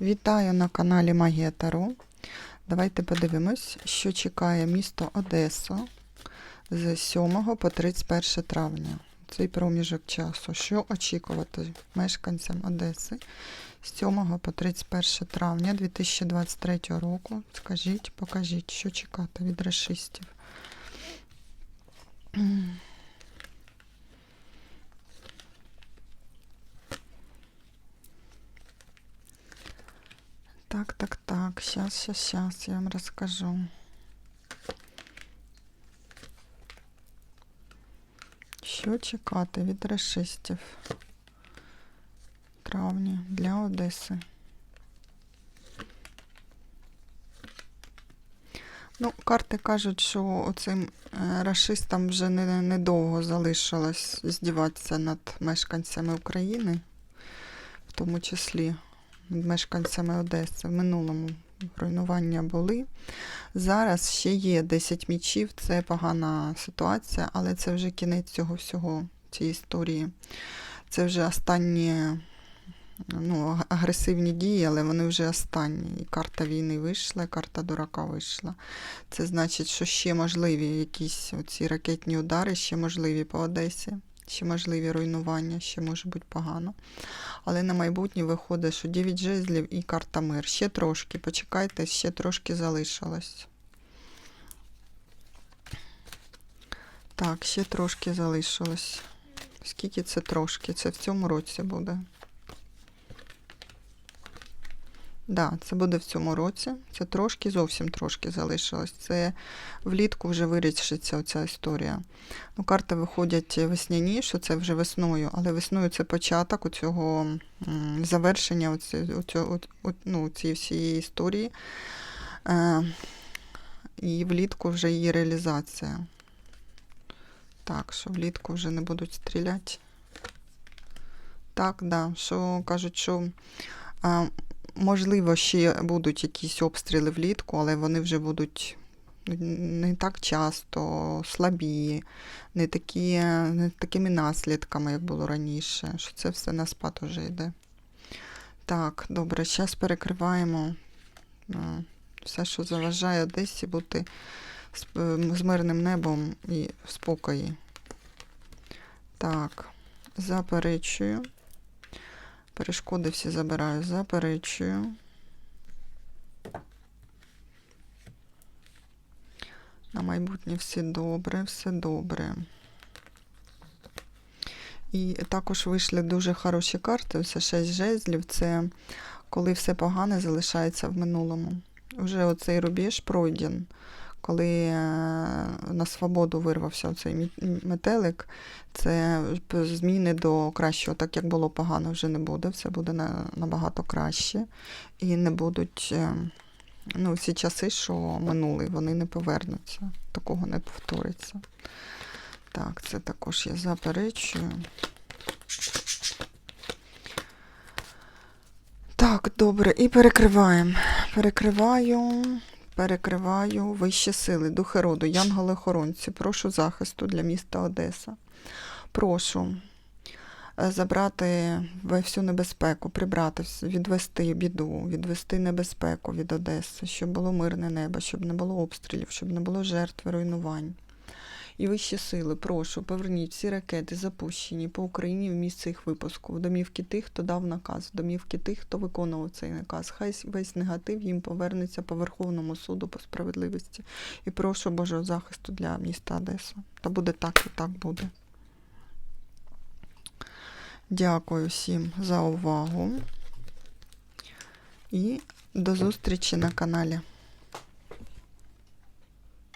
Вітаю на каналі Магія Таро. Давайте подивимось, що чекає місто Одесу з 7 по 31 травня. Цей проміжок часу. Що очікувати мешканцям Одеси з 7 по 31 травня 2023 року? Скажіть, покажіть, що чекати від расистів. Так, так, так. Сейчас, сейчас, сейчас я вам расскажу. Що чекати від расистів травні для Одеси? Ну, карти кажуть, що оцим е, рашистам вже не, недовго залишилось здіватися над мешканцями України, в тому числі мешканцями Одеси. В минулому руйнування були. Зараз ще є 10 мічів, це погана ситуація, але це вже кінець цього всього, цієї історії. Це вже останні ну, агресивні дії, але вони вже останні. І карта війни вийшла, і карта дурака вийшла. Це значить, що ще можливі якісь оці ракетні удари, ще можливі по Одесі, ще можливі руйнування, ще може бути погано. Але на майбутнє виходить, що 9 жезлів і карта мир. Ще трошки, почекайте, ще трошки залишилось. Так, ще трошки залишилось. Скільки це трошки? Це в цьому році буде. Да, це буде в цьому році. Це трошки, зовсім трошки залишилось. Це влітку вже вирішиться оця історія. Ну, карти виходять весняні, що це вже весною, але весною це початок у цього завершення ну, цієї всієї історії. Е, і влітку вже її реалізація. Так, що влітку вже не будуть стріляти. Так, да, що кажуть, що можливо ще будуть якісь обстріли влітку, але вони вже будуть не так часто, слабі, не, такі, не такими наслідками, як було раніше. Що це все на спад уже йде. Так, добре, зараз перекриваємо все, що заважає Одесі бути з, з мирним небом і в спокої. Так, заперечую. Перешкоди всі забираю, заперечую. На майбутнє все добре, все добре. І також вийшли дуже хороші карти. Ось 6 жезлів. Це коли все погане залишається в минулому. Уже оцей рубіж пройден. Коли е, на свободу вирвався оцей мі- метелик, це зміни до кращого, так як було погано, вже не буде, все буде набагато краще. І не будуть е, ну, всі часи, що минули, вони не повернуться. Такого не повториться. Так, це також я заперечую. Так, добре, і перекриваємо. Перекриваю, перекриваю вищі сили, духи роду, янголи-охоронці. Прошу захисту для міста Одеса. Прошу е, забрати всю небезпеку, прибрати, відвести біду, відвести небезпеку від Одеси, щоб було мирне небо, щоб не було обстрілів, щоб не було жертв руйнувань. І вищі сили, прошу, поверніть всі ракети, запущені по Україні в місце їх випуску, в домівки тих, хто дав наказ, в домівки тих, хто виконував цей наказ. Хай весь негатив їм повернеться по Верховному суду по справедливості. І прошу Божого захисту для міста Одеса. Та буде так і так буде. Дякую всім за увагу. І до зустрічі на каналі.